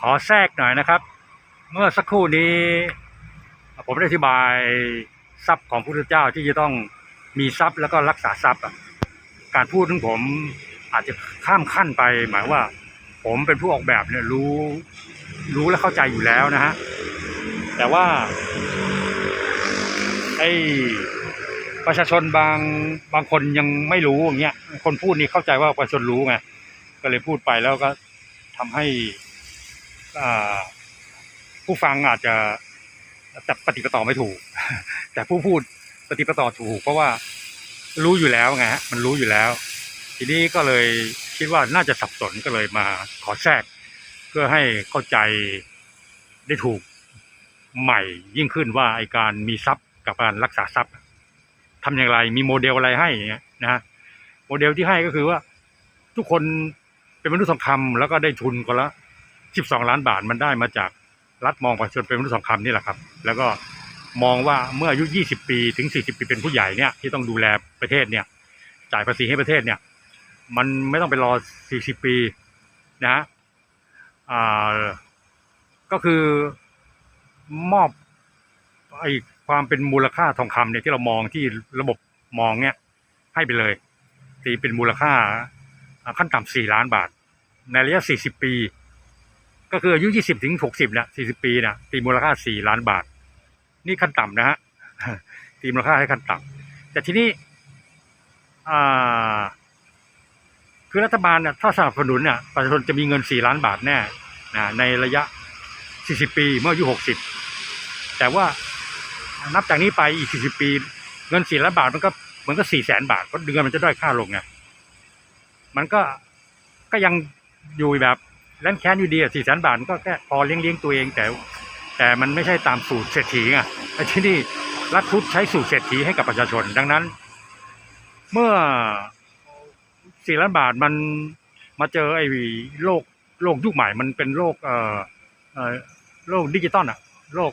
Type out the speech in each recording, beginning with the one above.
ขอแทรกหน่อยนะครับ เมื่อสักครู่นี้ ผมได้อธิบายทรัพย์ของพระพุทธเจ้าที่จะต้องมีทรัพย์แล้วก็รักษาทรัพย์อะการพูดของผมอาจจะข้ามขั้นไป หมายว่า ผมเป็นผู้ออกแบบเนี่ยรู้รู้และเข้าใจอยู่แล้วนะฮะแต่ว่าไอ้ประชาชนบางบางคนยังไม่รู้อย่างเงี้ยคนพูดนี่เข้าใจว่าประชาชนรู้ไงก็เลยพูดไปแล้วก็ทำให้ ผู้ฟังอาจจะจับปฏิปต่อไม่ถูก แต่ผู้พูดปฏิปต่อถูก เพราะว่ารู้อยู่แล้วไงฮะมันรู้อยู่แล้ว ทีนี้ก็เลยคิดว่าน่าจะสับสนก็เลยมาขอแทรก เพื่อให้เข้าใจได้ถูกใหม่ยิ่งขึ้นว่าไอการมีทรัพย์กับการรักษาทรัพย์ทำอย่างไรมีโมเดลอะไรให้อย่างเงี้ยนะฮะโมเดลที่ให้ก็คือว่าทุกคนเป็นมนุษย์ทองคำแล้วก็ได้ทุนคนละ 12 ล้านบาทมันได้มาจากรัฐมองประชาชนเป็นมนุษย์ทองคำนี่แหละครับ แล้วก็มองว่าเมื่ออายุ 20 ปีถึง 40 ปีเป็นผู้ใหญ่เนี่ยที่ต้องดูแลประเทศเนี่ยจ่ายภาษีให้ประเทศเนี่ยมันไม่ต้องไปรอ 40 ปีนะฮะก็คือมอบไอความเป็นมูลค่าทองคำเนี่ยที่เรามองที่ระบบมองเนี่ยให้ไปเลยตีเป็นมูลค่าขั้นต่ำ4ล้านบาท ในระยะ 40 ปี ก็คืออายุ20ถึง60เนี่ย40ปีนี่ยตีมูลค่า4ล้านบาท นี่ขั้นต่ำนะฮะตีมูลค่าให้ขั้นต่ำแต่ทีนี้อ่คือรัฐบาลเนี่ยถ้าสนับสนุนเนี่ยประชาชนจะมีเงิน4ล้านบาทแน่นะในระยะ40ปีเมื่ออายุ60แต่ว่านับจากนี้ไปอีก40ปี เงิน4ล้านบาทมันก็มันก็4แสนบาทเพราะเดือนมันจะด้อยค่าลงไงมันก็ก็ยังอยู่แบบ แล่นแค้นอยู่ดีอะ4แสนบาทก็แค่พอเลี้ยงเลี้ยงตัวเองแต่ แต่มันไม่ใช่ตามสูตรเศรษฐีไงไอ้ที่นี่รัฐพุทธใช้สูตรเศรษฐีให้กับประชาชน ดังนั้น เมื่อสี่ล้านบาทมันมาเจอไอ้โลกโลกยุคใหม่ มันเป็นโลกเอ่อเอ่อโลกดิจิตอลอะโลก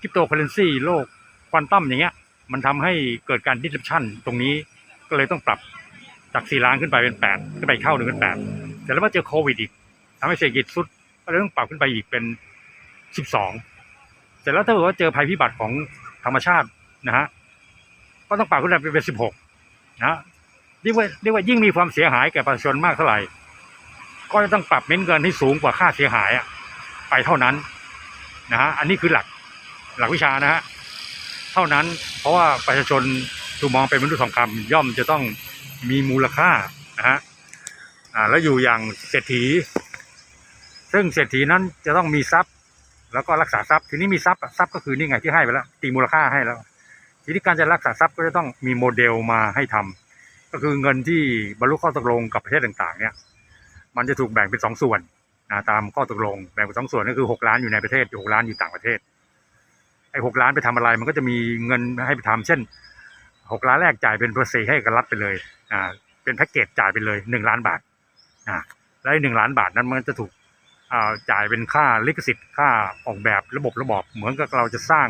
คริปโตเคอเรนซีโลกควอนตัมอย่างเงี้ย มันทำให้เกิดการดิสรัปชันตรงนี้ก็เลยต้องปรับจากสี่ล้านขึ้นไปเป็นแปดขึ้นไปเท่าหนึ่งเป็นแปด แต่แล้วมาเจอโควิดอีกทำให้เศรษฐกิจสุด ก็เลยต้องปรับขึ้นไปอีกเป็นสิบสองเสร็จแล้วถ้าเกิดว่าเจอภัยพิบัติของธรรมชาตินะฮะก็ต้องปรับขึ้นไปเป็นสิบหกนะเรียกว่าเรียกว่ายิ่งมีความเสียหายแก่ประชาชนมากเท่าไหร่ ก็จะต้องปรับเม้นเงินให้สูงกว่าค่าเสียหายอะไปเท่านั้นนะฮะอันนี้คือหลักหลักวิชานะฮะเท่านั้นเพราะว่าประชาชนถูกมองเป็นมนุษย์ทองคำย่อมจะต้องมีมูลค่านะฮะ อ่าแล้วอยู่อย่างเศรษฐี ซึ่งเศรษฐีนั้นจะต้องมีทรัพย์ แล้วก็รักษาทรัพย์ทีนี้มีทรัพย์ทรัพย์ก็คือนี่ไงที่ให้ไปแล้วตีมูลค่าให้แล้ว ทีนี้การจะรักษาทรัพย์ก็จะต้องมีโมเดลมาให้ทำก็คือเงินที่บรรลุข้อตกลงกับประเทศต่างๆ เนี่ย มันจะถูกแบ่งเป็นสองส่วนนะตามข้อตกลงแบ่งเป็นสองส่วนก็คือหกล้านอยู่ในประเทศหกล้านอยู่ต่างประเทศไอ้หกล้านไปทำอะไร มันก็จะมีเงินให้ไปทำเช่นหกล้านแรกจ่ายเป็นภาษีให้กับรัฐไปเลยอ่าเป็นแพ็กเกจจ่ายไปเลยหนึ่งล้านบาท อ่าแล้วไอ้หนึ่งล้านบาทนั้นมันจะถูกจ่ายเป็นค่าลิขสิทธิ์ค่าออกแบบระบบระบอบเหมือนกับเราจะสร้าง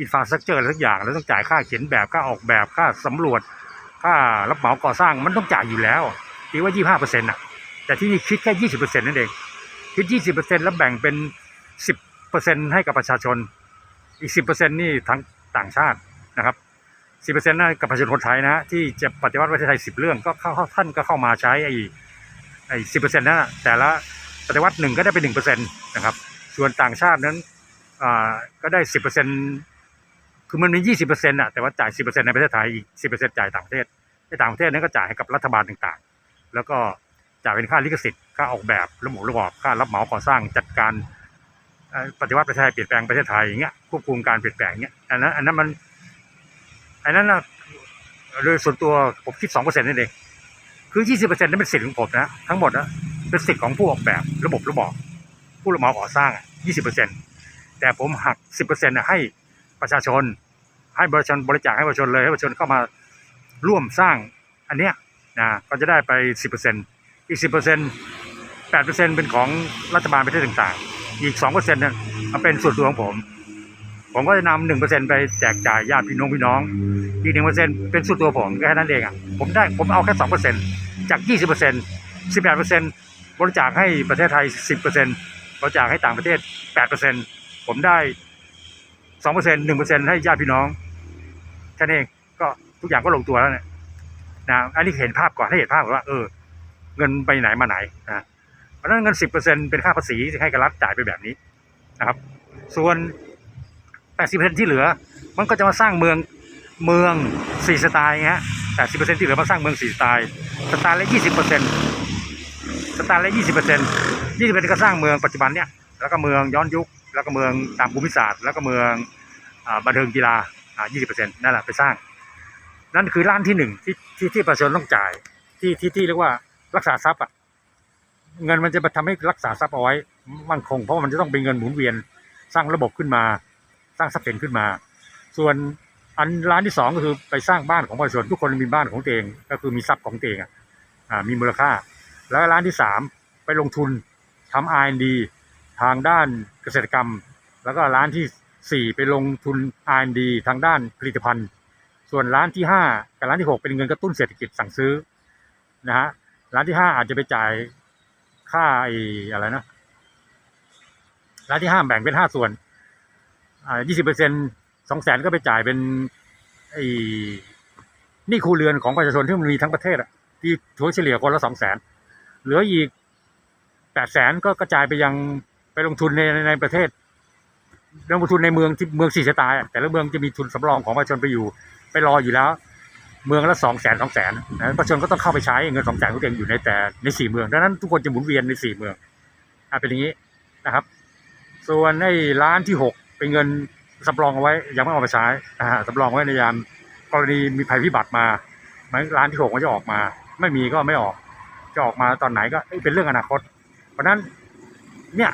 อินฟราสตรักเจอร์อะไรทุกอย่างแล้วต้องจ่ายค่าเขียนแบบค่าออกแบบค่าสำรวจ ค่ารับเหมาก่อสร้างมันต้องจ่ายอยู่แล้วตีว่า 25เปอร์เซ็นต์่ะ แต่ที่นี่คิดแค่ 20เปอร์เซ็นต์นั่นเอง คิด 20เปอร์เซ็นต์แล้วแบ่งเป็น 10เปอร์เซ็นต์ให้กับประชาชน อีก 10เปอร์เซ็นต์นี่ทั้งต่างชาตินะครับ 10เปอร์เซ็นต์นั่นกับประชาชนคนไทยนะฮะที่จะปฏิวัติประเทศไทย 10 เรื่องก็เข้าท่านก็เข้ามาใช้ไอ้ ไอ้10เปอร์เซ็นต์นั่นนะแต่ละปฏิวัติหนึ่งก็ได้เป็น1เปอร์เซ็นต์นะครับ ส่วนต่างชาตินั้นอ่าก็ได้10เปอร์เซ็นต์คือมันมี20เปอร์เซ็นต์อะแต่ว่าจ่าย10เปอร์เซ็นต์ในประเทศไทยอีก10เปอร์เซ็นต์จ่ายต่างประเทศในต่างประเทศนั้นก็จ่ายให้กับรัฐบาลต่างๆ แล้วก็จ่ายเป็นค่าลิขสิทธิ์ค่าออกแบบระบบระบอบค่ารับเหมาก่อสร้างจัดการปฏิวัติประเทศไทยเปลี่ยนแปลงประเทศไทยอย่างเงี้ยควบคุมการเปลี่ยนแปลงอย่างเงี้ยอันนั้นอันนั้นมันอันนั้นนะโดยส่วนตัวผมคิดสองเปอร์เซ็นต์นั่นเอง คือยี่สิบเปอร์เซ็นต์นั้นเป็นสิทธิ์ของผมนะ ทั้งหมดนะเป็นสิทธิ์ของผู้ออกแบบระบบระบอบผู้รับเหมาก่อสร้างยี่สิบเปอร์เซ็นต์แต่ผมหักสิบเปอร์เซ็นต์ให้ประชาชน ให้ประชาชนบริจาคให้ประชาชนเลยให้ประชาชนเข้ามาร่วมสร้างอันเนี้ยนะก็จะได้ไปสิบเปอร์เซ็นอีกสิบเปอร์เซ็นแปดเปอร์เซ็นเป็นของรัฐบาลประเทศต่างๆ อีกสองเปอร์เซ็นเนี่ยเป็นส่วนตัวของผม ผมก็จะนำหนึ่งเปอร์เซ็นไปแจกจ่ายญาติพี่น้องพี่น้อง อีกหนึ่งเปอร์เซ็นเป็นส่วนตัวผมแค่นั้นเองอะผมได้ผมเอาแค่สองเปอร์เซ็นจากยี่สิบเปอร์เซ็นสิบแปดเปอร์เซ็นบริจาคให้ประเทศไทยสิบเปอร์เซ็นบริจาคให้ต่างประเทศแปดเปอร์เซ็นผมได้สองเปอร์เซ็นหนึ่งเปอร์เซ็นให้ญาติพี่น้องแค่นี้นเองก็ทุกอย่างก็ลงตัวแล้วเนี่ยนะอันนี้เห็นภาพก่อนให้เห็นภาพก่อนว่า เออ เงินไปไหนมาไหนนะเพราะฉะนั้นเงินสิบเปอร์เซ็นเป็นค่าภาษีที่ให้กับรัฐจ่ายไปแบบนี้นะครับ ส่วน แปดสิเป็นที่เหลือ มันก็จะมาสร้างเมืองเมืองสี่สไตล์ไงฮะแปดสิเปอร์เซ็นที่เหลือมาสร้างเมืองสี่สไตล์สไตล์ละยี่สิบเปอร์เซ็นสไตล์ละยี่สิบเปอร์เซ็นยี่สิบเป็นก็สร้างเมืองปัจจุบันเนี่ยแล้วก็เมืองย้อนยุค แล้วก็เมืองตามภูมิศาสตร์ แล้วก็เมืองอบันเทิงกีฬาอ่ายี่สิบเปอร์เซ็นนั่นแหละไปสร้าง นั่นคือล้านที่หนึ่งที่ที่ที่ประชาชนต้องจ่ายที่ที่ที่เรียกว่ารักษาทรัพย์อะเงินมันจะมาทำให้รักษาทรัพย์เอาไว้มั่นคง เพราะมันจะต้องเป็นเงินหมุนเวียนสร้างระบบขึ้นมา สร้างทรัพย์สินขึ้นมา ส่วนอันร้านที่สองก็คือไปสร้างบ้านของประชาชนทุกคนมีบ้านของตัวเองก็คือมีทรัพย์ของตัวเองอะอ่ามีมูลค่า แล้วร้านที่สามไปลงทุนทำ R&D ทางด้านเกษตรกรรม แล้วก็ร้านที่สี่ไปลงทุน R&D ทางด้านผลิตภัณฑ์ ส่วนร้านที่ห้ากับร้านที่หกเป็นเงินกระตุ้นเศรษฐกิจสั่งซื้อนะฮะร้านที่ห้าอาจจะไปจ่ายค่าไอ้อะไรนะร้านที่ห้าแบ่งเป็นห้าส่วน อ่ายี่สิบเปอร์เซ็นสองแสนก็ไปจ่ายเป็นไอ้นี่ครัวเรือนของประชาชนที่มันมีทั้งประเทศอะที่ถัวเฉลี่ยคนละสองแสนเหลืออีกแปดแสนก็กระจายไปยังไปลงทุนในในประเทศลงทุนในเมืองที่เมืองสี่สไตล์แต่ละเมืองจะมีทุนสำรองของประชาชนไปอยู่ ไปรออยู่แล้ว เมืองละสองแสนสองแสนนะประชาชนก็ต้องเข้าไปใช้เงินสองแสนของตัวเองอยู่ในแต่ในสี่เมืองดังนั้นทุกคนจะหมุนเวียนในสี่เมืองอะเป็นอย่างนี้นะครับ ส่วนไอ้ร้านที่หก เป็นเงินสำรองเอาไว้ยังไม่เอาไปใช้อ่าสำรองไว้ในยามกรณีมีภัยพิบัติมาร้านที่หกมันจะออกมา ไม่มีก็ไม่ออก จะออกมาตอนไหนก็เป็นเรื่องอนาคต เพราะฉะนั้นเนี่ย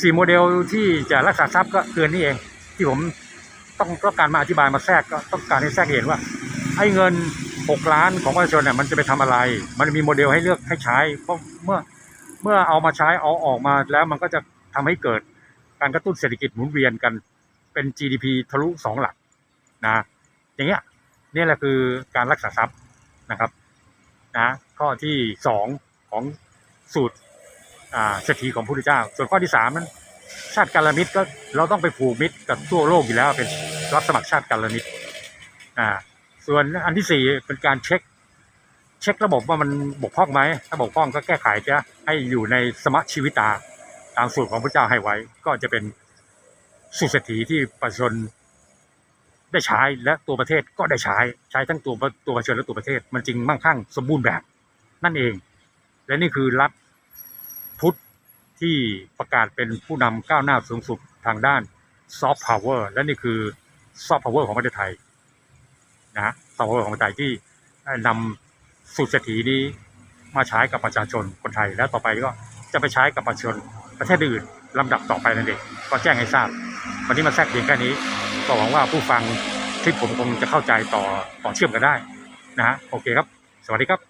สี่โมเดลที่จะรักษาทรัพย์ก็เกินนี่เอง ที่ผมต้องต้องการมาอธิบายมาแทรกก็ต้องการให้แทรกเห็นว่าไอ้เงินหกล้านของประชาชนเนี่ยมันจะไปทำอะไร มันมีโมเดลให้เลือกให้ใช้เพราะเมื่อเมื่อเอามาใช้เอาออกมาแล้วมันก็จะทำให้เกิด การกระตุ้นเศรษฐกิจหมุนเวียนกันเป็น GDP ทะลุสองหลักนะอย่างเงี้ยนี่แหละคือการรักษาทรัพย์นะครับนะข้อที่สองของสูตรอ่าเศรษฐีของพระพุทธเจ้า ส่วนข้อที่สามนั้นชาติการมิตรก็เราต้องไปผูกมิตรกับทั่วโลกอยู่แล้วเป็นรับสมัครชาติการมิตรอ่าส่วนอันที่สี่เป็นการเช็ค เช็คระบบว่ามันบกพร่องไหมถ้าบกพร่องก็แก้ไขจะให้อยู่ในสมชีวิตา ตามสูตรของพระเจ้าให้ไว้ ก็จะเป็นสุเศรษฐีที่ประชาชนได้ใช้และตัวประเทศก็ได้ใช้ใช้ทั้งตัวตัวประชาชนและตัวประเทศ มันจึงมั่งคั่งสมบูรณ์แบบ นั่นเอง และนี่คือรัฐพุทธที่ประกาศเป็นผู้นำก้าวหน้าสูงสุดทางด้านซอฟต์พาวเวอร์และนี่คือซอฟต์พาวเวอร์ของประเทศไทยนะฮะซอฟต์พาวเวอร์ของประเทศไทยที่นำสูตรเศรษฐีนี้มาใช้กับประชาชนคนไทย และต่อไปก็จะไปใช้กับประชาชน ประเทศอื่นลำดับต่อไปนั่นเองก็แจ้งให้ทราบ วันนี้มาแทรกเพียงแค่นี้ก็หวังว่าผู้ฟังคลิปผมคงจะเข้าใจต่อต่อเชื่อมกันได้นะฮะโอเคครับ สวัสดีครับ